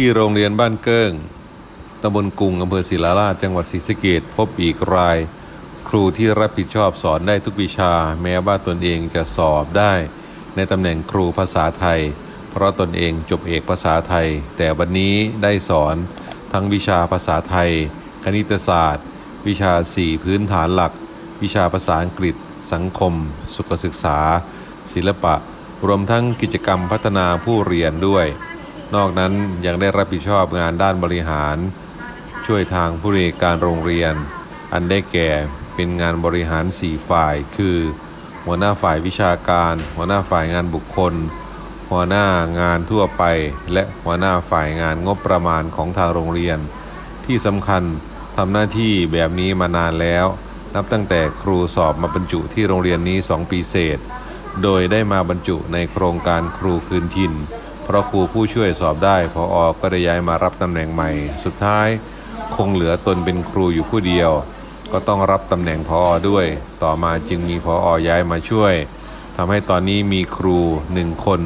ที่โรงเรียนบ้านเกิ้งตำบลกุงอำเภอศิลาราชจังหวัดศรีสะเกดพบอีกราย ครูที่รับผิดชอบสอนได้ทุกวิชา แม้ว่าตนเองจะสอบได้ ในตำแหน่งครูภาษาไทย เพราะตนเองจบเอกภาษาไทย แต่วันนี้ได้สอนทั้งวิชาภาษาไทย คณิตศาสตร์ วิชาสี่พื้นฐานหลัก วิชาภาษาอังกฤษ สังคม สุขศึกษา ศิลปะ รวมทั้งกิจกรรมพัฒนาผู้เรียนด้วย นอกนั้นยังได้รับผิดชอบงานด้านบริหาร ช่วยทางผู้บริการโรงเรียน อันได้แก่เป็นงานบริหาร 4 ฝ่าย คือ หัวหน้าฝ่ายวิชาการ หัวหน้าฝ่ายงานบุคคล หัวหน้างานทั่วไป และหัวหน้าฝ่ายงานงบประมาณของทางโรงเรียน ที่สำคัญทำหน้าที่แบบนี้มานานแล้ว นับตั้งแต่ครูสอบมาบรรจุที่โรงเรียนนี้ 2 ปีเศษ โดยได้มาบรรจุในโครงการครูคืนถิ่น เพราะครูผู้ช่วยสอบได้พออก็ได้ย้ายมารับตำแหน่งใหม่ สุดท้ายคงเหลือตนเป็นครูอยู่ผู้เดียว ก็ต้องรับตำแหน่งพออด้วย ต่อมาจึงมีพออย้ายมาช่วยทำให้ตอนนี้มีครูหนึ่งคน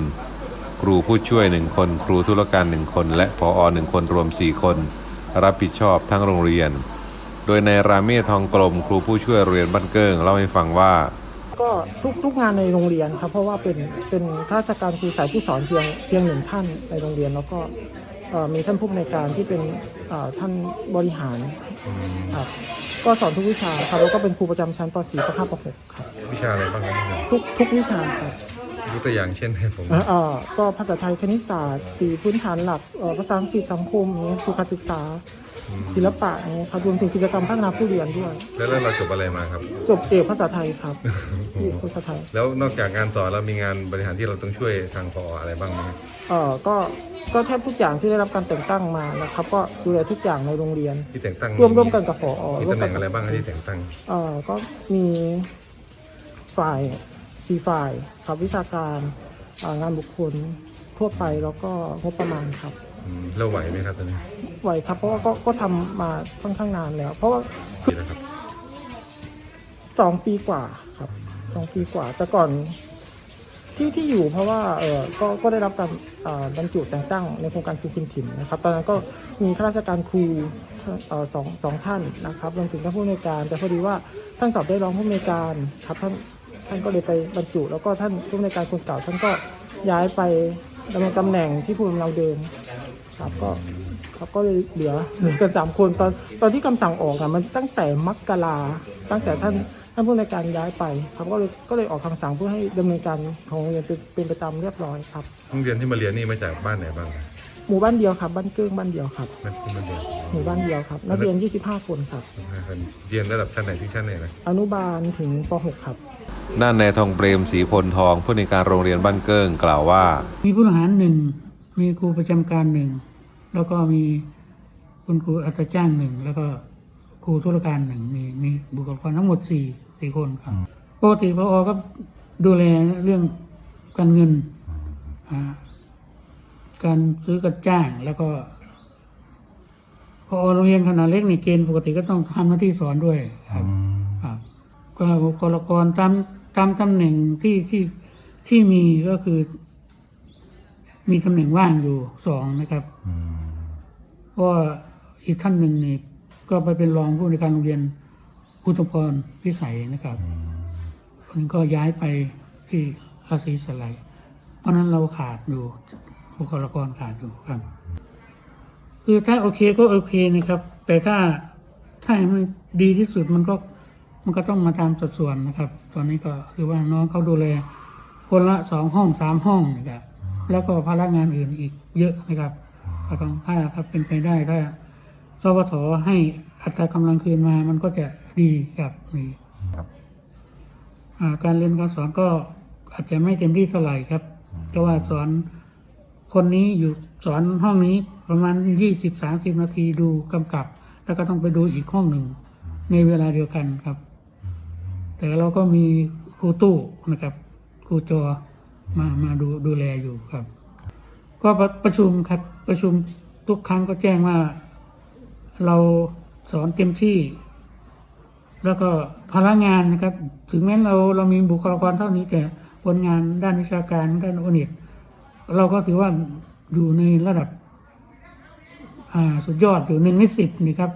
ครูผู้ช่วยหนึ่งคน ครูธุรการหนึ่งคน และพออหนึ่งคนรวม 4 คน รับผิดชอบทั้งโรงเรียน โดยในราเมศทองกลมครูผู้ช่วยเรียนบ้านเกิ้งเล่าให้ฟังว่า ก็ทุกทุกงานในโรงเรียนครับ เพราะว่าเป็นเป็นข้าราชการครูสายผู้สอนเพียงเพียงหนึ่งท่านในโรงเรียน แล้วก็เอ่อมีท่านผู้อำนวยการที่เป็นเอ่อท่านบริหารครับก็สอนทุกวิชาครับแล้วก็เป็นครูประจำชั้นป .4 กับ5ป .6 ครับวิชาอะไรบ้างครับทุกทุกวิชาครับ ยกตัวอย่างเช่นให้ผมเอ่อเอ่อก็ภาษาไทยคณิตศาสตร์สีพื้นฐานหลักเอ่อภาษาอังกฤษสังคมอย่างเงี้ยสุขศึกษา ศิลปะอย่างเงี้ยครับรวมถึงกิจกรรมพัฒนาผู้เรียนด้วย แล้วแล้วเราจบอะไรมาครับ จบเอกภาษาไทยครับเอกภาษาไทย แล้วนอกจากงานสอนแล้วมีงานบริหารที่เราต้องช่วยทางพออะไรบ้างไหมครับเอ่อก็ก็แทบทุกอย่างที่ได้รับการแต่งตั้งมานะครับ ก็ดูแลทุกอย่างในโรงเรียน ที่แต่งตั้งร่วมร่วมกันกับผอมีร่วตำมแหกัน่งอะไรบ้างครับที่แต่งตั้ง เอ่อก็มีฝ่าย สี่ฝ่ายครับวิชาการเอ่องานบุคคลทั่วไปแล้วก็งบประมาณครับอืมเราไหวไหมครับตอนนี้ไหวครับ เพราะว่าก็ก็ทำมาค่อนข้างนานแล้ว เพราะว่าดีแล้วครับสองปีกว่าครับสองปีกว่า แต่ก่อนที่ที่อยู่เพราะว่าเออก็ก็ได้รับการเอ่อบรรจุแต่งตั้งในโครงการครูคุณถิ่นนะครับ ตอนนั้นก็มีข้าราชการครูเอ่อสองสองท่านนะครับรวมถึงท่านผู้อำนวยการ แต่พอดีว่าท่านสอบได้รองผู้อำนวยการครับท่าน ท่านก็เลยไปบรรจุ แล้วก็ท่านผู้อำนการคนเก่าท่านก็ย้ายไปดำรงตำแหน่งที่ภูมิลำเนาเดิมครับก็ครับก็เลยเหลือเหลือกันสามคนตอนตอนที่คำสั่งออกอะมันตั้งแต่มกราตั้งแต่ท่านท่านผู้ในการย้ายไปครับก็เลยก็เลยออกคำสั่งเพื่อให้ดำเนินการของโรงเรียนเป็นไปตามเรียบร้อยครับโรงเรียนที่มาเรียนนี่มาจากบ้านไหนบ้าง หมู่บ้านเดียวครับ บ้านเกิ้งบ้านเดียวครับนักที่มาเรียนหมู่บ้านเดียวครับ นักเรียน 25 คนครับ เรียนระดับชั้นไหนที่ชั้นไหนนะอนุบาลถึงป .6 ครับ ด้านนายทองเปรมศรีพลทองผู้ในวยการโรงเรียนบ้านเกิ้งกล่าวว่า มีผู้บริหารหนึ่ง มีครูประจำการหนึ่ง แล้วก็มีคุณครูอัตราจ้างหนึ่ง แล้วก็ครูธุรการหนึ่ง มีมีบุคลากรทั้งหมดสี่สี่คนครับปกติพอก็ดูแลเรื่องการเงินอ่า การซื้อการจ้างแล้วก็พอโรงเรียนขนาดเล็กนี่เกณฑ์ปกติก็ต้องทำหน้าที่สอนด้วยครับครับ ก็บุคลากรตามตามตำแหน่งที่ที่ที่มีก็คือ มีตำแหน่งว่างอยู่สองนะครับเพราะว่าอีกท่านหนึ่งนี่ก็ไปเป็นรองผู้ในวยการโรงเรียนอุตมพรพิสัยนะครับมันก็ย้ายไปที่ราศีสไลยเพราะนั้นเราขาดอยู่ บุคลากรขาดอยู่ครับ คือถ้าโอเคก็โอเคนะครับ แต่ถ้าถ้าให้มันดีที่สุดมันก็มันก็ต้องมาตามสัดส่วนนะครับ ตอนนี้ก็คือว่าน้องเขาดูแลคนละสองห้องสามห้องนะครับแล้วก็ภาระงานอื่นอีกเยอะนะครับก็ต้องถ้าถ้าเป็นไปได้ถ้าสวทให้อัตรากำลังคืนมามันก็จะดีครับนี่ครับอ่าการเรียนการสอนก็อาจจะไม่เต็มที่เท่าไหร่ครับเพราะว่าสอน คนนี้อยู่สอนห้องนี้ประมาณยี่สิบสามสิบนาทีดูกำกับ แล้วก็ต้องไปดูอีกห้องหนึ่ง ในเวลาเดียวกันครับ แต่เราก็มีครูตู้นะครับครูจอมามาดูดูแลอยู่ครับ ก็ประประชุมครับประชุมทุกครั้งก็แจ้งว่า เราสอนเต็มที่ แล้วก็พลังงานนะครับ ถึงแม้เราเรามีบุคลากรเท่านี้แต่ผลงานด้านวิชาการด้านโอเน็ต เราก็ถือว่าอยู่ในระดับ อ่าสุดยอดอยู่หนึ่งในสิบนี่ครับ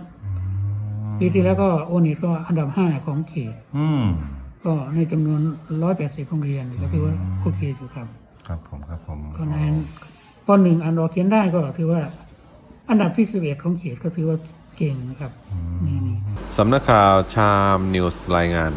ปีที่แล้วก็โอนิตก็อันดับห้าของเขตอืม ก็ในจำนวนร้อยแปดสิบโรงเรียนก็ถือว่าโอเคอยู่ครับครับผมครับผมก็ในปหนึ่งอ่านออกเขียนได้ก็ถือว่า อันดับที่สิบเอ็ดของเขตก็ถือว่าเก่งนะครับนี่นี่ สำนักข่าวชามนิวส์รายงาน